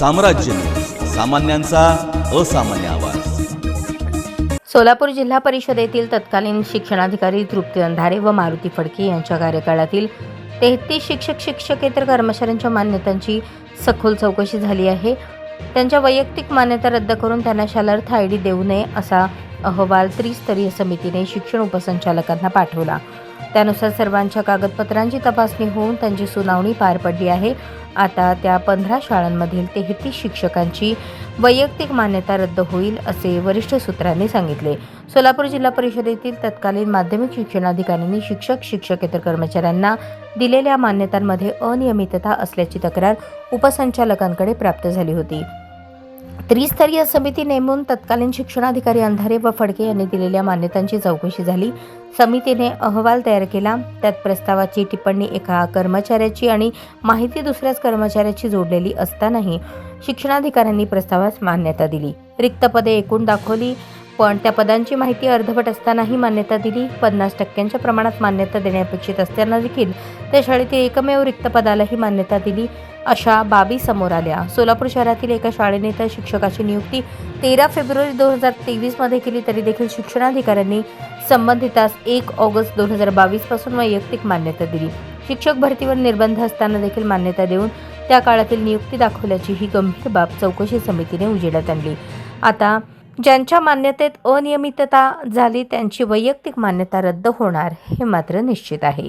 साम्राज्य. सामान्यांचा असामान्य आवाज. सोलापूर जिल्हा परिषदेतील तत्कालीन शिक्षणाधिकारी तृप्ती अंधारे व मारुती फडके यांच्या कार्यकाळातील तेहतीस शिक्षक शिक्षकेतर कर्मचाऱ्यांच्या मान्यतांची सखोल चौकशी झाली आहे. त्यांच्या वैयक्तिक मान्यता रद्द करून त्यांना शालार्थ आय डी देऊ नये असा अहवाल त्रिस्तरीय समितीने शिक्षण उपसंचालकांना पाठवला. त्यानुसार सर्वांच्या कागदपत्रांची तपासणी होऊन त्यांची सुनावणी पार पडली आहे. आता त्या पंधरा शाळांमधील तेहतीस शिक्षकांची वैयक्तिक मान्यता रद्द होईल असे वरिष्ठ सूत्रांनी सांगितले. सोलापूर जिल्हा परिषदेतील तत्कालीन माध्यमिक शिक्षणाधिकाऱ्यांनी शिक्षक शिक्षकेतर कर्मचाऱ्यांना दिलेल्या मान्यतांमध्ये अनियमितता असल्याची तक्रार उपसंचालकांकडे प्राप्त झाली होती. त्रिस्तरीय समिती नेमून तत्कालीन शिक्षणाधिकारी अंधारे व फडके यांनी दिलेल्या मान्यतांची चौकशी झाली. समितीने अहवाल तयार केला. त्यात प्रस्तावाची टिप्पणी एका कर्मचाऱ्याची आणि माहिती दुसऱ्याच कर्मचाऱ्याची जोडलेली असतानाही शिक्षणाधिकाऱ्यांनी प्रस्तावास मान्यता दिली. रिक्त पदे एकूण दाखवली. पण त्या पदांची माहिती अर्धवट असतानाही मान्यता दिली. पन्नास टक्क्यांच्या प्रमाणात मान्यता देणे अपेक्षित असताना देखील त्या शाळेतील एकमेव रिक्त पदालाही मान्यता दिली. अशा बाबी समोर आल्या. सोलापूर शहरातील एका शाळेने तर शिक्षकाची नियुक्ती तेरा फेब्रुवारी दोन हजार तेवीसमध्ये केली तरी देखील शिक्षणाधिकाऱ्यांनी संबंधितास एक ऑगस्ट दोन हजार बावीसपासून वैयक्तिक मान्यता दिली. शिक्षक भरतीवर निर्बंध असताना देखील मान्यता देऊन त्या काळातील नियुक्ती दाखवल्याची ही गंभीर बाब चौकशी समितीने उजेडात आणली. आता ज्यांच्या मान्यतेत अनियमितता झाली त्यांची वैयक्तिक मान्यता रद्द होणार हे मात्र निश्चित आहे.